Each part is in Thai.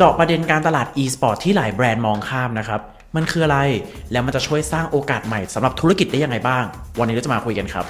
เจาะประเด็นการตลาด e-sport ที่หลายแบรนด์มองข้ามนะครับ มันคืออะไร แล้วมันจะช่วยสร้างโอกาสใหม่สำหรับธุรกิจได้ยังไงบ้าง วันนี้เราจะมาคุยกันครับ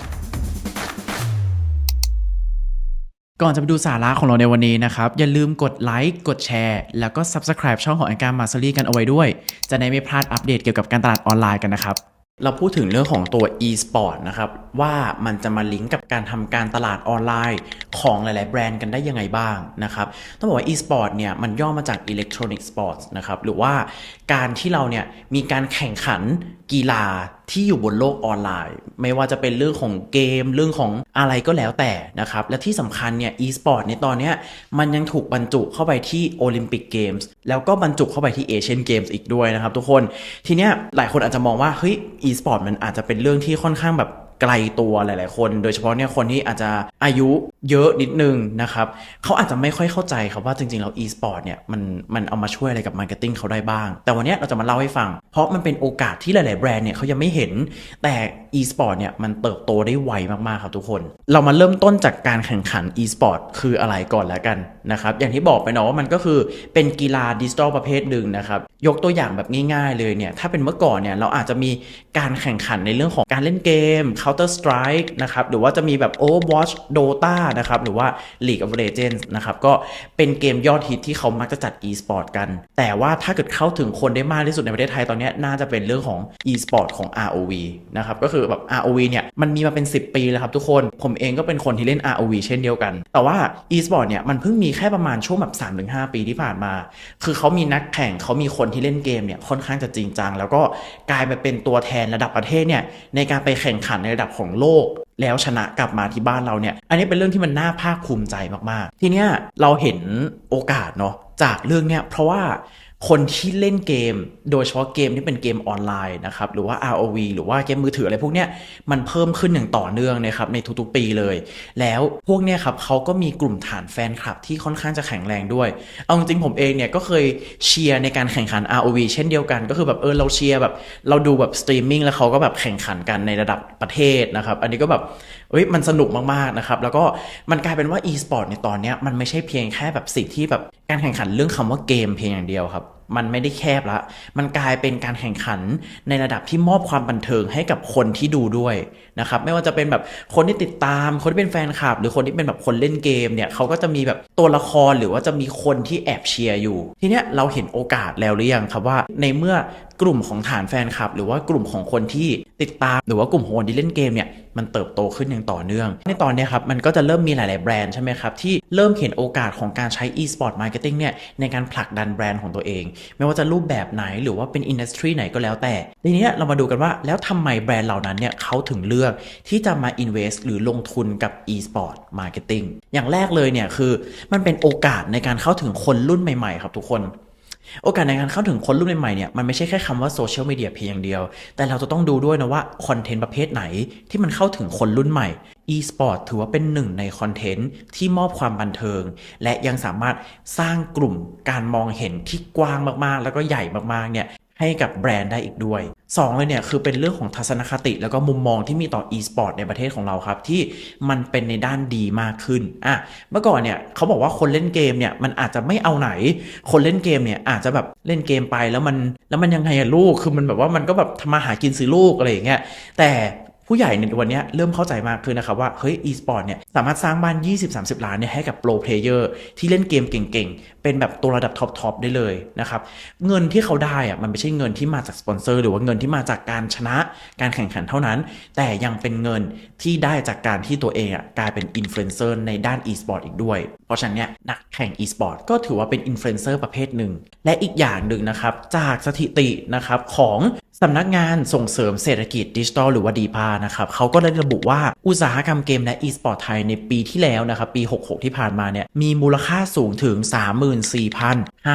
ก่อนจะไปดูสาระของเราในวันนี้นะครับ อย่าลืมกดไลค์กดแชร์ แล้วก็ Subscribe ช่องของอันการมาซ e รี่กันเอาไว้ด้วย จะได้ไม่พลาดอัปเดตเกี่ยวกับการตลาดออนไลน์กันนะครับ เราพูดถึงเรื่องของตัว e-sport นะครับว่ามันจะมาลิงก์กับการทำการตลาดออนไลน์ของหลาย ๆ แบรนด์กันได้ยังไงบ้างนะครับต้องบอกว่า e-sport เนี่ยมันย่อมาจาก electronic sports นะครับหรือว่าการที่เราเนี่ยมีการแข่งขันกีฬา ที่อยู่บนโลกออนไลน์ ไม่ว่าจะเป็นเรื่องของเกมเรื่องของอะไรก็แล้วแต่นะครับ และที่สำคัญเนี่ย e-sport ในตอนนี้มันยังถูกบรรจุเข้าไปที่โอลิมปิกเกมส์แล้วก็บรรจุเข้าไปที่เอเชียนเกมส์อีกด้วยนะครับทุกคนทีเนี้ยหลายคนอาจจะมองว่าเฮ้ย e-sport มันอาจจะเป็นเรื่องที่ค่อนข้างแบบ ไกลตัวหลาย ๆ คน โดยเฉพาะเนี่ยคนที่อาจจะอายุเยอะนิดนึงนะครับเขาอาจจะไม่ค่อยเข้าใจครับว่าจริง ๆ แล้ว e-sport เนี่ยมันมันเอามาช่วยอะไรกับมาร์เก็ตติ้งเขาได้บ้าง แต่วันนี้เราจะมาเล่าให้ฟัง เพราะมันเป็นโอกาสที่หลาย ๆ แบรนด์เนี่ยเขายังไม่เห็น แต่ e-sport เนี่ยมันเติบโตได้ไวมาก ๆ ครับทุกคน เรามาเริ่มต้นจากการแข่งขัน e-sport คืออะไรก่อนแล้วกันนะครับอย่างที่บอกไปเนาะว่ามันก็คือเป็นกีฬาดิจิทัลประเภทหนึ่งนะครับยกตัวอย่างแบบง่าย ๆ เลยเนี่ยถ้าเป็นเมื่อก่อนเนี่ยเราอาจจะมีการแข่งขันในเรื่องของการเล่นเกม Counter Strike นะครับหรือว่าจะมีแบบ Overwatch Dota นะครับหรือว่า League of Legends นะครับก็เป็นเกมยอดฮิตที่เขามักจะจัด e-sport กัน แต่ว่าถ้าเกิดเข้าถึงคนได้มากที่สุดในประเทศไทยตอนนี้น่าจะเป็นเรื่องของ e-sport ของ ROV นะครับก็คือแบบ ROV เนี่ยมันมีมาเป็น 10 ปีแล้วครับทุกคนผมเองก็เป็นคนที่เล่น ROV เช่นเดียวกัน แต่ว่า e-sport เนี่ยมันเพิ่งมีแค่ประมาณช่วงแบบ3-5 ปีที่ผ่านมา คือเขามีนักแข่งเขามีคนที่เล่นเกมเนี่ยค่อนข้างจะจริงจัง แล้วก็กลายมาเป็นตัวแทนระดับประเทศเนี่ยในการไปแข่งขันในระดับของโลก แล้วชนะกลับมาที่บ้านเราเนี่ย อันนี้เป็นเรื่องที่มันน่าภาคภูมิใจมากๆ ทีเนี้ยเราเห็นโอกาสเนาะจากเรื่องเนี้ยเพราะว่า คนที่เล่นเกม โดยเฉพาะเกมที่เป็นเกมออนไลน์นะครับหรือว่า ROV หรือว่าเกมมือถืออะไรพวกเนี้ยมันเพิ่มขึ้นอย่างต่อเนื่องนะครับในทุกๆปีเลย แล้วพวกเนี้ยครับเขาก็มีกลุ่มฐานแฟนคลับที่ค่อนข้างจะแข็งแรงด้วย เอาจริงๆผมเองเนี่ยก็เคยเชียร์ในการแข่งขัน ROV เช่นเดียวกัน ก็คือแบบเออเราเชียร์แบบเราดูแบบสตรีมมิ่งแล้วเขาก็แบบแข่งขันกันในระดับประเทศนะครับอันนี้ก็แบบเอ้ยมันสนุกมากๆนะครับแล้วก็มันกลายเป็นว่า e-sport ในตอนเนี้ยมันไม่ใช่เพียงแค่แบบสิ่งที่แบบการแข่งขันเรื่องคำว่าเกมเพียงอย่างเดียวครับมันไม่ได้แคบละ มันกลายเป็นการแข่งขันในระดับที่มอบความบันเทิงให้กับคนที่ดูด้วยนะครับ ไม่ว่าจะเป็นแบบคนที่ติดตาม คนที่เป็นแฟนคลับ หรือคนที่เป็นแบบคนเล่นเกมเนี่ยเขาก็จะมีแบบตัวละครหรือว่าจะมีคนที่แอบเชียร์อยู่ ทีเนี้ยเราเห็นโอกาสแล้วหรือยังครับว่า ในเมื่อ กลุ่มของฐานแฟนคลับ หรือว่ากลุ่มของคนที่ติดตาม หรือว่ากลุ่มคนที่เล่นเกมเนี่ยมันเติบโตขึ้นอย่างต่อเนื่อง ในตอนนี้ครับมันก็จะเริ่มมีหลาย ๆ แบรนด์ใช่ไหมครับที่เริ่มเห็นโอกาสของการใช้ e-sport marketing เนี่ยในการผลักดันแบรนด์ของตัวเอง ไม่ว่าจะรูปแบบไหนหรือว่าเป็นอินดัสทรีไหนก็แล้วแต่ทีนี้เรามาดูกันว่าแล้วทำไมแบรนด์เหล่านั้นเนี่ยเขาถึงเลือกที่จะมา invest หรือลงทุนกับ e-sport marketing อย่างแรกเลยเนี่ยคือมันเป็นโอกาสในการเข้าถึงคนรุ่นใหม่ ๆ ครับทุกคน โอกาสในการเข้าถึงคนรุ่นใหม่ๆเนี่ยมันไม่ใช่แค่คำว่าโซเชียลมีเดียเพียงอย่างเดียว แต่เราจะต้องดูด้วยนะว่าคอนเทนต์ประเภทไหนที่มันเข้าถึงคนรุ่นใหม่ e-sport ถือว่าเป็นหนึ่งในคอนเทนต์ที่มอบความบันเทิง และยังสามารถสร้างกลุ่มการมองเห็นที่กว้างมากๆ แล้วก็ใหญ่มากๆเนี่ย ให้กับแบรนด์ได้อีกด้วยสองเลยเนี่ยคือเป็นเรื่องของทัศนคติ แล้วก็มุมมองที่มีต่อ e-sport ในประเทศของเราครับ ที่มันเป็นในด้านดีมากขึ้นอะเมื่อก่อนเนี่ยเขาบอกว่าคนเล่นเกมเนี่ยมันอาจจะไม่เอาไหน คนเล่นเกมเนี่ยอาจจะแบบเล่นเกมไปแล้วมันแล้วมันยังไงอะลูกคือมันแบบว่ามันก็แบบทำมาหากินซื้อลูกอะไรอย่างเงี้ยแต่ ผู้ใหญ่ในวันนี้เริ่มเข้าใจมากขึ้นนะครับว่าเฮ้ย e-sport เนี่ยสามารถสร้างบ้าน 20-30 ล้านเนี่ยให้กับโปรเพลเยอร์ที่เล่นเกมเก่งๆ เป็นแบบตัวระดับท็อปๆได้เลยนะครับเงินที่เขาได้อะมันไม่ใช่เงินที่มาจากสปอนเซอร์หรือว่าเงินที่มาจากการชนะการแข่งขันเท่านั้น แต่ยังเป็นเงินที่ได้จากการที่ตัวเองอะกลายเป็นอินฟลูเอนเซอร์ในด้าน e-sport อีกด้วย เพราะฉะนั้นเนี่ยนักแข่ง e-sport ก็ถือว่าเป็นอินฟลูเอนเซอร์ประเภทหนึ่งและอีกอย่างหนึ่งนะครับจากสถิตินะครับของ สำนักงานส่งเสริมเศรษฐกิจดิจิทัลหรือว่าดีพานะครับเขาก็ได้ระบุว่าอุตสาหกรรมเกมและ e-sport ไทยในปีที่แล้วนะครับปี 66 ที่ผ่านมาเนี่ยมีมูลค่าสูงถึง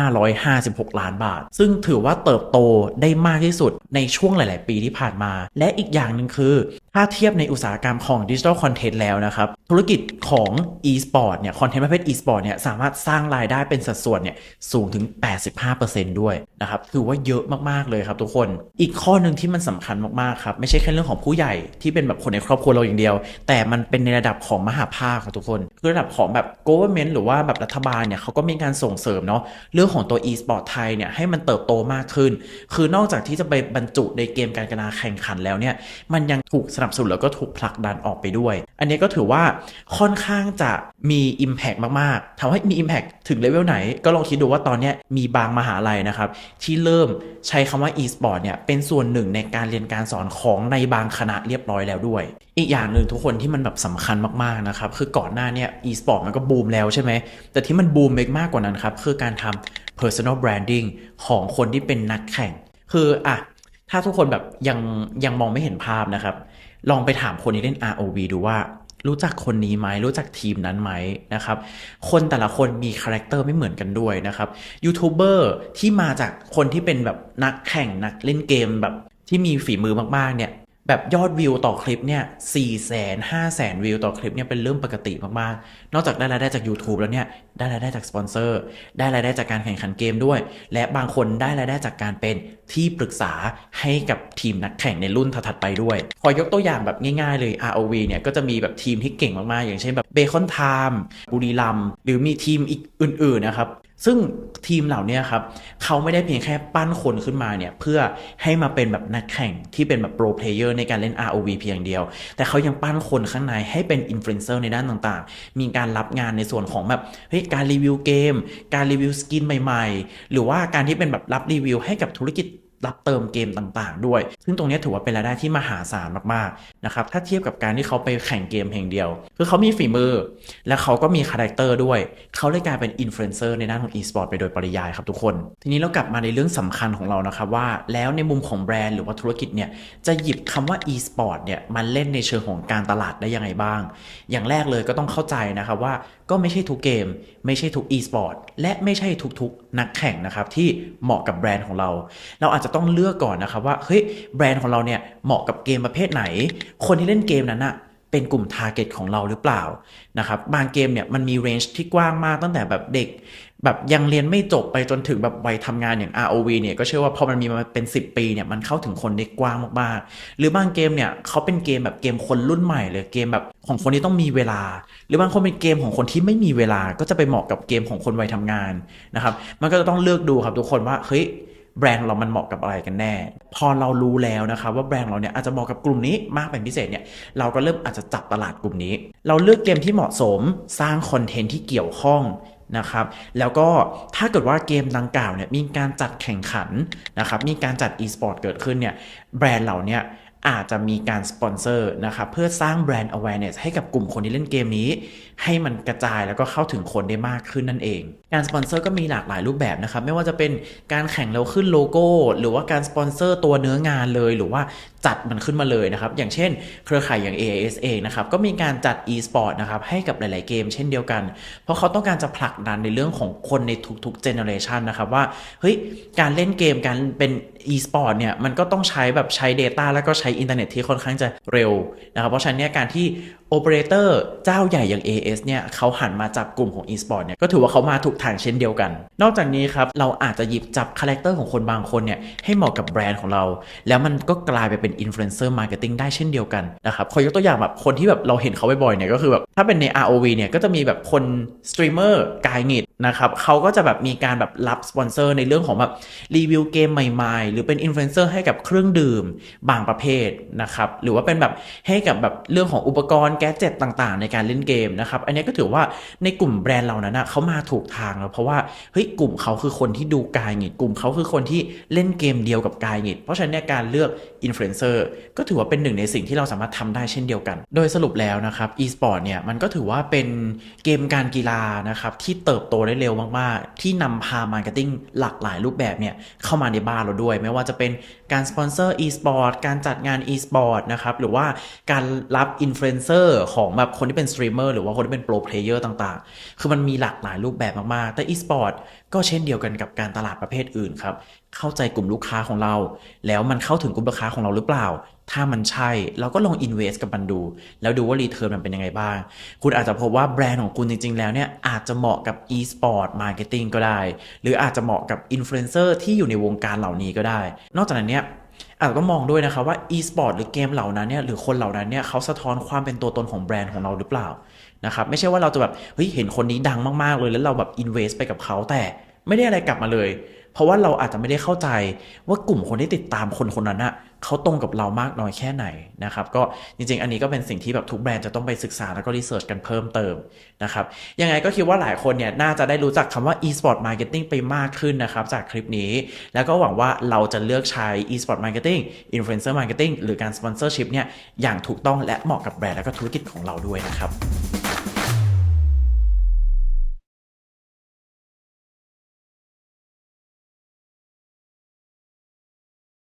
34,556 ล้านบาท ซึ่งถือว่าเติบโตได้มากที่สุดในช่วงหลาย ๆ ปีที่ผ่านมา และอีกอย่างหนึ่งคือ ถ้าเทียบในอุตสาหกรรมของดิจิทัลคอนเทนต์แล้วนะครับ ธุรกิจของ e-sport เนี่ยคอนเทนต์ประเภท e-sport เนี่ยสามารถสร้างรายได้เป็นสัดส่วนเนี่ยสูงถึง15%ด้วยนะครับถือว่าเยอะมาก ๆ เลยครับทุกคนอีกข้อหนึ่งที่มันสำคัญมากๆครับไม่ใช่แค่เรื่องของผู้ใหญ่ที่เป็นแบบคนในครอบครัวเราอย่างเดียว แต่มันเป็นในระดับของมหาภาคครับทุกคนคือระดับของแบบ government หรือว่าแบบรัฐบาลเนี่ยเขาก็มีการส่งเสริมเนาะเรื่องของตัว e-sport ไทยเนี่ยให้มันเติบโตมากขึ้น คือนอกจากที่จะไปบรรจุในเกมการกีฬาแข่งขันแล้วเนี่ยมันยังถูกสนับสนุนแล้วก็ถูกผลักดันออกไปด้วย อันนี้ก็ถือว่าค่อนข้างจะมี Impact มากๆถามว่ามี Impact ถึงเลเวลไหน ก็ลองคิดดูว่าตอนเนี้ยมีบางมหาลัยนะครับที่เริ่มใช้คำว่า e-sport เนี่ยเป็นส่วนหนึ่งในการเรียนการสอนของในบางคณะเรียบร้อยแล้วด้วย อีกอย่างหนึ่งทุกคนที่มันแบบสำคัญมากๆนะครับ คือก่อนหน้าเนี่ย e-sport มันก็บูมแล้วใช่ไหม แต่ที่มันบูมไปมากกว่านั้นครับ คือการทำ personal branding ของคนที่เป็นนักแข่ง คืออะถ้าทุกคนแบบยังยังมองไม่เห็นภาพนะครับ ลองไปถามคนที่เล่น ROV ดูว่า รู้จักคนนี้ไหมรู้จักทีมนั้นไหมนะครับ คนแต่ละคนมีคาแรคเตอร์ไม่เหมือนกันด้วยนะครับยูทูบเบอร์ที่มาจากคนที่เป็นแบบนักแข่งนักเล่นเกมแบบที่มีฝีมือมากๆเนี่ย แบบยอดวิวต่อคลิปเนี่ยสี่แสนห้าแสนวิวต่อคลิปเนี่ยเป็นเรื่องปกติมากๆ นอกจากได้รายได้จาก YouTube แล้วเนี่ยได้รายได้จากสปอนเซอร์ ได้รายได้จากการแข่งขันเกมด้วย และบางคนได้รายได้จากการเป็นที่ปรึกษาให้กับทีมนักแข่งในรุ่นถัดๆไปด้วยขอยกตัวอย่างแบบง่ายๆเลย ROV เนี่ยก็จะมีแบบทีมที่เก่งมากๆ อย่างเช่นแบบเบคอนไทม์บุรีรัมหรือมีทีมอีกอื่นๆนะครับ ซึ่งทีมเหล่านี้ครับเขาไม่ได้เพียงแค่ปั้นคนขึ้นมาเนี่ยเพื่อให้มาเป็นแบบนักแข่งที่เป็นแบบโปรเพลเยอร์ในการเล่น ROV เพียงเดียว แต่เขายังปั้นคนข้างในให้เป็นอินฟลูเอนเซอร์ในด้านต่างๆ มีการรับงานในส่วนของแบบเฮ้ยการรีวิวเกม การรีวิวสกินใหม่ๆ หรือว่าการที่เป็นแบบรับรีวิวให้กับธุรกิจ รับเติมเกมต่างๆ ด้วย ซึ่งตรงนี้ถือว่าเป็นรายได้ที่มหาศาลมากๆนะครับ ถ้าเทียบกับการที่เขาไปแข่งเกมเพียงเดียว คือเขามีฝีมือ และเขาก็มีคาแรคเตอร์ด้วย เขาเลยกลายเป็นอินฟลูเอนเซอร์ในด้านของ e-sport ไปโดยปริยายครับทุกคน ทีนี้เรากลับมาในเรื่องสำคัญของเรานะครับว่า แล้วในมุมของแบรนด์หรือว่าธุรกิจเนี่ย จะหยิบคำว่า e-sport เนี่ยมาเล่นในเชิงของการตลาดได้ยังไงบ้าง อย่างแรกเลยก็ต้องเข้าใจนะครับว่าก็ไม่ใช่ทุกเกม ไม่ใช่ทุก e-sport และไม่ใช่ทุกๆ นักแข่งนะครับที่เหมาะกับแบรนด์ของเรา เราอาจจะต้องเลือกก่อนนะครับว่าเฮ้ยแบรนด์ของเราเนี่ยเหมาะกับเกมประเภทไหน คนที่เล่นเกมนั้นอะเป็นกลุ่มทาร์เก็ตของเราหรือเปล่านะครับบางเกมเนี่ยมันมีเรนจ์ที่กว้างมากตั้งแต่แบบเด็ก แบบยังเรียนไม่จบไปจนถึงแบบวัยทำงานอย่าง ROV เนี่ยก็เชื่อว่าพอมันมีมาเป็น 10 ปีเนี่ยมันเข้าถึงคนได้กว้างมากๆ หรือบางเกมเนี่ยเขาเป็นเกมแบบเกมคนรุ่นใหม่เลยเกมแบบของคนที่ต้องมีเวลา หรือบางคนเป็นเกมของคนที่ไม่มีเวลาก็จะไปเหมาะกับเกมของคนวัยทำงานนะครับมันก็จะต้องเลือกดูครับทุกคนว่าเฮ้ย แบรนด์เรามันเหมาะกับอะไรกันแน่ พอเรารู้แล้วนะครับว่าแบรนด์เราเนี่ยอาจจะเหมาะกับกลุ่มนี้มากเป็นพิเศษเนี่ยเราก็เริ่มอาจจะจับตลาดกลุ่มนี้ เราเลือกเกมที่เหมาะสมสร้างคอนเทนต์ที่เกี่ยวข้องนะครับแล้วก็ถ้าเกิดว่าเกมดังกล่าวเนี่ยมีการจัดแข่งขันนะครับมีการจัด e-sport เกิดขึ้นเนี่ยแบรนด์เหล่าเนี้ยอาจจะมีการสปอนเซอร์นะครับเพื่อสร้างแบรนด์ awareness ให้กับกลุ่มคนที่เล่นเกมนี้ให้มันกระจายแล้วก็เข้าถึงคนได้มากขึ้นนั่นเอง การสปอนเซอร์ก็มีหลากหลายรูปแบบนะครับ ไม่ว่าจะเป็นการแข่งแล้วขึ้นโลโก้ หรือว่าการสปอนเซอร์ตัวเนื้องานเลย หรือว่าจัดมันขึ้นมาเลยนะครับ อย่างเช่น เครือข่ายอย่าง AIS เองนะครับก็มีการจัด e-sport นะครับให้กับหลาย ๆ เกม เช่นเดียวกัน เพราะเขาต้องการจะผลักดันในเรื่องของคนในทุกๆเจเนอเรชันนะครับว่าเฮ้ยการเล่นเกมการเป็น e-sport เนี่ยมันก็ต้องใช้แบบใช้ Data แล้วก็ใช้อินเทอร์เน็ตที่ค่อนข้างจะเร็วนะครับเพราะฉะนั้นเนี่ยการที่ โอเปอเรเตอร์เจ้าใหญ่อย่าง AS เนี่ยเขาหันมาจับกลุ่มของ e-sport เนี่ยก็ถือว่าเขามาถูกทางเช่นเดียวกัน นอกจากนี้ครับ เราอาจจะหยิบจับคาแรคเตอร์ของคนบางคนเนี่ยให้เหมาะกับแบรนด์ของเรา แล้วมันก็กลายไปเป็นอินฟลูเอนเซอร์มาร์เก็ตติ้งได้เช่นเดียวกันนะครับขอยกตัวอย่างแบบคนที่แบบเราเห็นเขาบ่อยๆเนี่ยก็คือแบบถ้าเป็นใน ROV เนี่ยก็จะมีแบบคนสตรีมเมอร์กายงิดนะครับเขาก็จะแบบมีการแบบรับสปอนเซอร์ในเรื่องของแบบรีวิวเกมใหม่ๆ หรือเป็นอินฟลูเอนเซอร์ให้กับเครื่องดื่มบางประเภทนะครับหรือว่าเป็นแบบให้กับแบบเรื่องของอุปกรณ์แกจ็ตต่างๆ ในการเล่นเกมนะครับอันนี้ก็ถือว่าในกลุ่มแบรนด์เหล่านั้นนะเขามาถูกทางแล้วเพราะว่าเฮ้ยกลุ่มเขาคือคนที่ดูกายหงิดกลุ่มเขาคือคนที่เล่นเกมเดียวกับกายหงิดเพราะฉะนั้นการเลือกอินฟลูเอนเซอร์ก็ถือว่าเป็นหนึ่งในสิ่งที่เราสามารถทำได้เช่นเดียวกัน โดยสรุปแล้วนะครับ e-sport เนี่ยมันก็ถือว่าเป็นเกมการกีฬานะครับที่เติบโตได้เร็วมากๆ ที่นำพามาร์เก็ตติ้งหลากหลายรูปแบบเนี่ยเข้ามาในบ้านเราด้วย ไม่ว่าจะเป็นการสปอนเซอร์ e-sport การจัดงาน e-sport นะครับหรือว่าการรับอินฟลูเอนเซอร์ของแบบคนที่เป็นสตรีมเมอร์หรือว่าคนที่เป็นโปรเพลเยอร์ต่างๆ คือมันมีหลากหลายรูปแบบมากๆ แต่ e-sport ก็เช่นเดียวกันกับการตลาดประเภทอื่นครับ เข้าใจกลุ่มลูกค้าของเรา แล้วมันเข้าถึงกลุ่มลูกค้าของเราหรือเปล่า ถ้ามันใช่ เราก็ลอง invest กับมันดู แล้วดูว่า return มันเป็นยังไงบ้าง คุณอาจจะพบว่าแบรนด์ของคุณจริง ๆ แล้วเนี่ยอาจจะเหมาะกับ e-sport marketing ก็ได้ หรืออาจจะเหมาะกับ influencer ที่อยู่ในวงการเหล่านี้ก็ได้ นอกจากนั้นเนี่ยอาจจะต้องมองด้วยนะครับว่า e-sport หรือเกมเหล่านั้นเนี่ยหรือคนเหล่านั้นเนี่ยเขาสะท้อนความเป็นตัวตนของแบรนด์ของเราหรือเปล่านะครับไม่ใช่ว่าเราจะแบบเฮ้ยเห็นคนนี้ดังมากๆเลยแล้วเราแบบ invest ไปกับเขาแต่ไม่ได้อะไรกลับมาเลย เพราะว่าเราอาจจะไม่ได้เข้าใจว่ากลุ่มคนที่ติดตามคนคนนั้นอะเขาตรงกับเรามากน้อยแค่ไหนนะครับก็จริง ๆ อันนี้ก็เป็นสิ่งที่แบบทุกแบรนด์จะต้องไปศึกษาแล้วก็รีเสิร์ชกันเพิ่มเติมนะครับยังไงก็คิดว่าหลายคนเนี่ยน่าจะได้รู้จักคำว่า e-sport marketing ไปมากขึ้นนะครับจากคลิปนี้ แล้วก็หวังว่าเราจะเลือกใช้ e-sport marketing influencer marketing หรือการ sponsorship เนี่ยอย่างถูกต้องและเหมาะกับแบรนด์และก็ธุรกิจของเราด้วยนะครับ